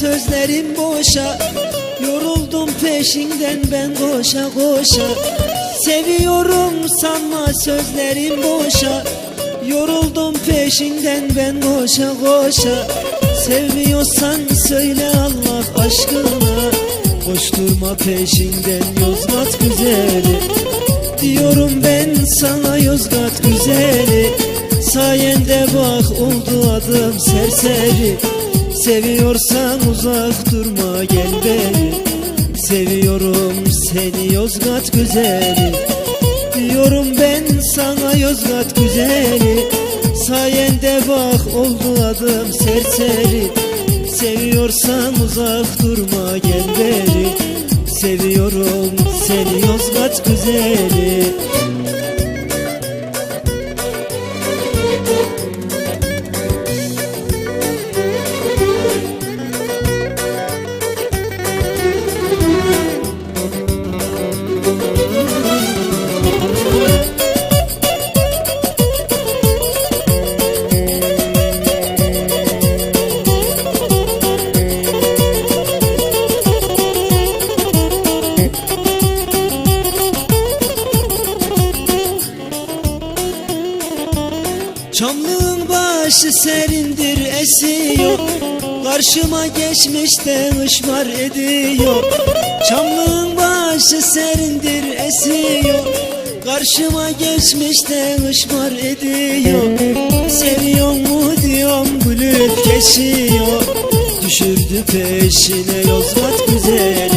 sözlerim boşa. Yoruldum peşinden ben koşa koşa. Seviyorum sanma sözlerim boşa. Yoruldum peşinden ben koşa koşa. Sevmiyorsan söyle Allah aşkına. Koşturma peşinden Yozgat güzeli. Diyorum ben sana Yozgat güzeli oldu adım serseri. Seviyorsan uzak durma gel beni. Seviyorum seni Yozgat güzeli. Diyorum ben sana Yozgat güzeli. Sayende bak oldu adım serseri. Seviyorsan uzak durma gel beni. Seviyorum seni Yozgat güzeli Çamlığın başı serindir esiyor. Karşıma geçmiş de ışmar ediyor. Çamlığın başı serindir esiyor. Karşıma geçmiş de ışmar ediyor. Seviyor mu diyorum gülüp geçiyor Düşürdü peşine Yozgat güzeli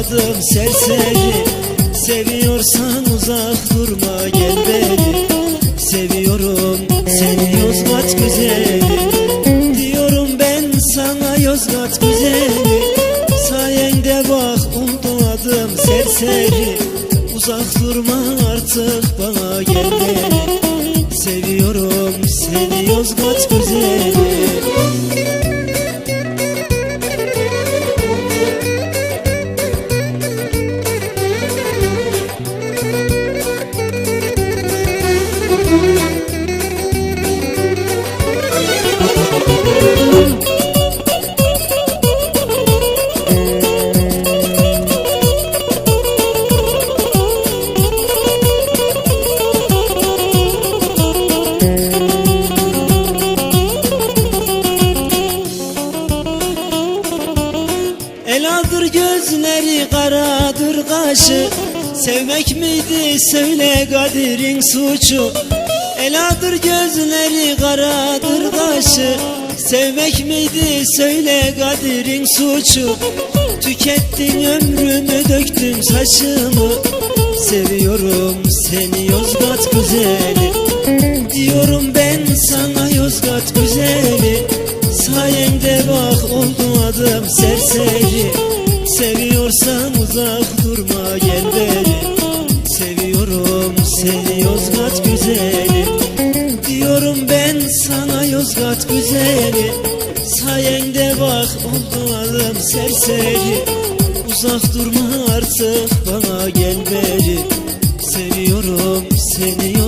adım serseri Seviyorsan uzak durma gel beni. Seviyorum seni Yozgat güzeli. Diyorum ben sana Yozgat güzeli. Sayende bak oldu adım serseri. Uzak durma artık bana gel beni. Seviyorum seni karadır kaşı. Sevmek miydi söyle Kadir'in suçu. Eladır gözleri karadır kaşı. Sevmek miydi söyle Kadir'in suçu. Tükettin ömrümü döktün saçımı. Seviyorum seni Yozgat güzeli. Diyorum ben sana Yozgat güzeli. Sayende bak oldu adım serseri uzak durma gel beni Seviyorum seni Yozgat güzeli. Diyorum ben sana Yozgat güzeli. Sayende bak oldu adım serseri. Uzak durma artık bana gel beni Seviyorum seni